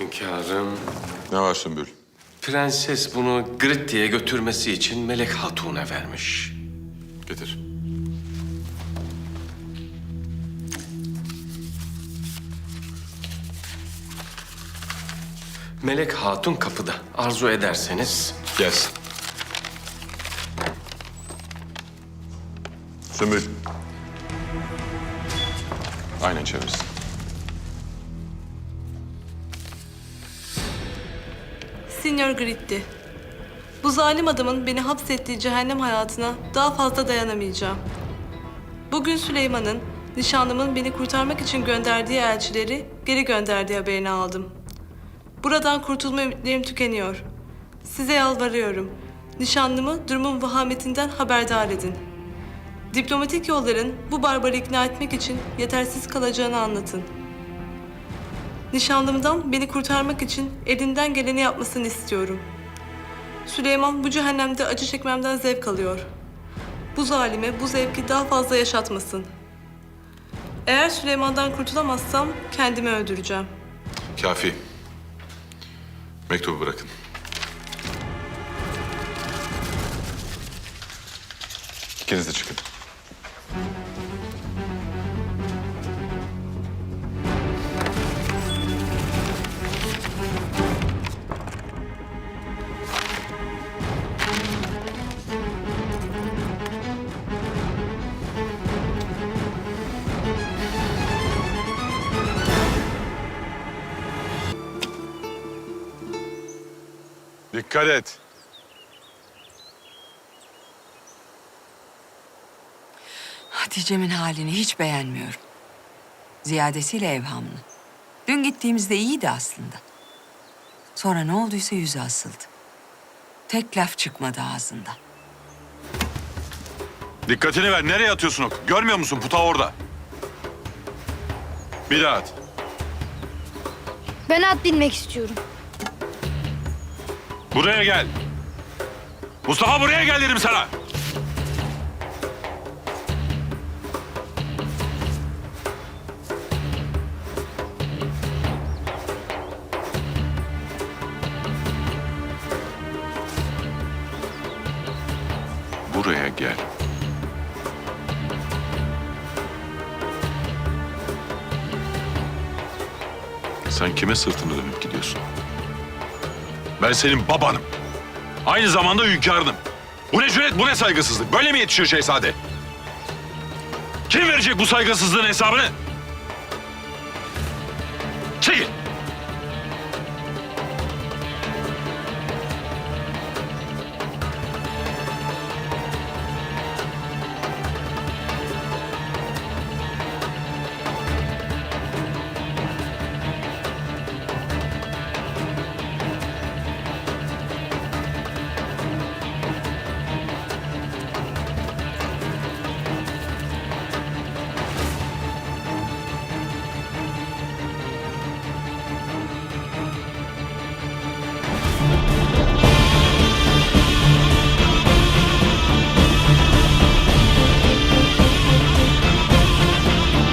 Hünkârım, Ne var Sümbül? prenses bunu Gritti'ye götürmesi için Melek Hatun'a vermiş. Getir. Melek Hatun kapıda. Arzu ederseniz Gelsin. Sümbül. Aynen çevirsin. Signor Gritti. Bu zalim adamın beni hapsettiği cehennem hayatına daha fazla dayanamayacağım. Bugün Süleyman'ın, nişanlımın beni kurtarmak için gönderdiği elçileri geri gönderdiği haberini aldım. Buradan kurtulma ümitlerim tükeniyor. Size yalvarıyorum. Nişanlımı durumun vahametinden haberdar edin. Diplomatik yolların bu barbarı ikna etmek için yetersiz kalacağını anlatın. Nişanlımdan beni kurtarmak için elinden geleni yapmasını istiyorum. Süleyman bu cehennemde acı çekmemden zevk alıyor. Bu zalime bu zevki daha fazla yaşatmasın. Eğer Süleyman'dan kurtulamazsam kendimi öldüreceğim. Kafi. Mektubu bırakın. İkiniz de çıkın. Dikkat et. Hatice'min halini hiç beğenmiyorum. Ziyadesiyle evhamlı. Dün gittiğimizde iyiydi aslında. Sonra ne olduysa yüzü asıldı. Tek laf çıkmadı ağzından. Dikkatini ver. Nereye atıyorsun ok? Görmüyor musun? Puta orada. Bir daha at. Ben at binmek istiyorum. Buraya gel. Mustafa buraya gel dedim sana. Buraya gel. Sen kime sırtını dönüp gidiyorsun? Ben senin babanım. Aynı zamanda hünkârınım. Bu ne cüret, bu ne saygısızlık? Böyle mi yetişiyor şehzade? Kim verecek bu saygısızlığın hesabını? Çekil.